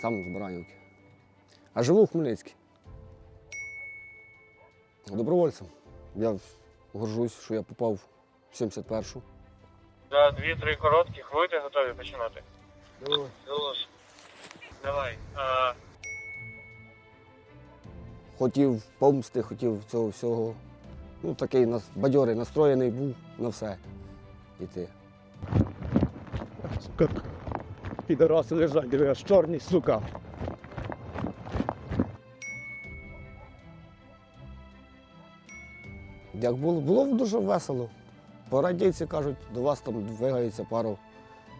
сам з Баранівки. А живу в Хмельницькій. Добровольцем. Я горжусь, що я попав в 71-шу. За дві-три коротких будете готові починати? Давай. А, Хотів помсти, хотів цього всього. Ну, такий нас, бадьорий, настроєний був на все йти. Сука, підараси лежать, диви, аж чорний, сука. Як було, було дуже весело. По радійці кажуть, до вас там двигається пару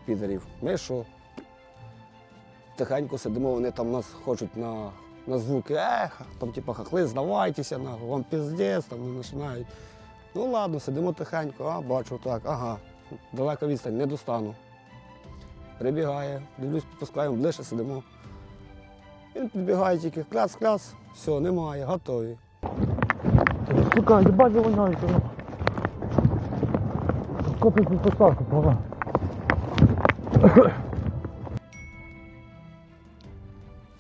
підерів. Ми що? Тихенько сидимо, вони там нас хочуть на, на звуки, ех, там типу хахли, здавайтеся, на, вам піздець, там починають. Ну ладно, сидимо тихенько, а бачу так, ага, далека відстань, не достану. Прибігає, дивлюсь, підпускаємо, ближче сидимо. Він підбігає тільки кляц-кляц, все, немає, готові. Сука, їбать воняється. ну. Копи під поставку, пора.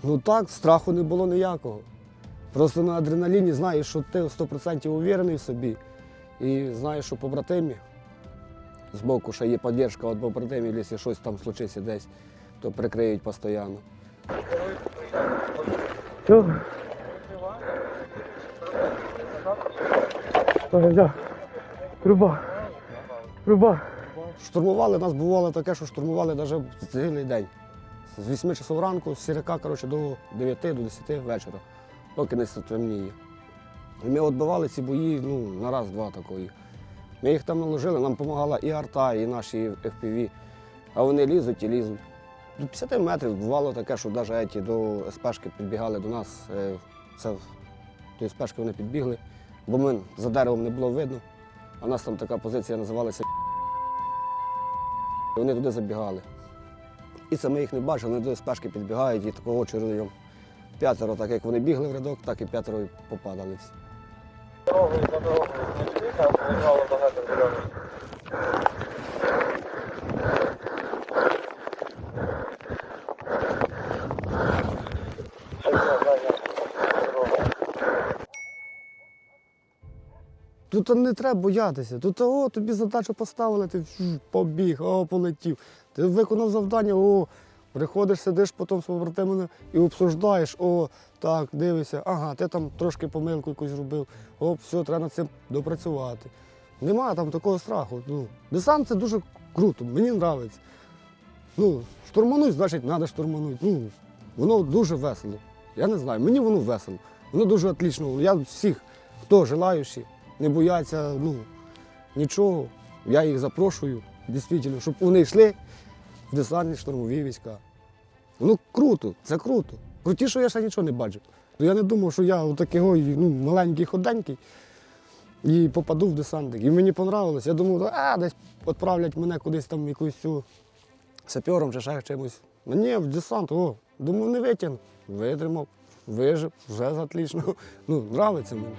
Ну так, страху не було ніякого. Просто на адреналіні знаєш, що ти 100% уверений в собі. І знаєш, що побратимі збоку ще є підтримка від побратимів, якщо щось там случиться десь, то прикриють постійно. Труба. Труба. Штурмували, нас бувало таке, що штурмували навіть цілий день. З 8 часов ранку, з 40 коротше, до 9 до 10 вечора, поки не стемніє. І ми відбивали ці бої ну, на раз-два такої. Ми їх там наложили, нам допомагала і арта, і наші FPV. А вони лізуть і лізуть. До 50 метрів бувало таке, що навіть до СПшки підбігали до нас. е, Це до СПшки вони підбігли, бо ми за деревом не було видно. А у нас там така позиція називалася Вони туди забігали. І це ми їх не бачили, вони до спешки підбігають і такого очередом. П'ятеро, так як вони бігли в рядок, так і п'ятеро попадали всі. дорогою за дорогою лежало багато Тут не треба боятися. Тут о, тобі задачу поставили, ти побіг, о, полетів. Ти виконав завдання, о, приходиш, сидиш потім з побратимами і обсуждаєш, о, так, дивишся, ага, ти там трошки помилку якусь зробив, о, все, треба над цим допрацювати. Нема там такого страху. Ну, десант це дуже круто, мені подобається. Ну, штурмануть, значить, треба штурмануть. Ну, воно дуже весело. Я не знаю, мені воно весело. Воно дуже отлично. Я всіх, хто желаючий, не бояться ну, нічого. Я їх запрошую, дійсно, щоб вони йшли в десантні штурмові війська. Ну круто, це круто. Крутіше я ще нічого не бачив. Я не думав, що я отакий ну, маленький ходенький і попаду в десантник. І мені понравилось. Я думав, а десь відправлять мене кудись там якусь цю сапером чи ще чимось. Ну ні, в десант, о, думав, не витягну. Витримав, вижив, вже отлично. Ну, нравиться мені.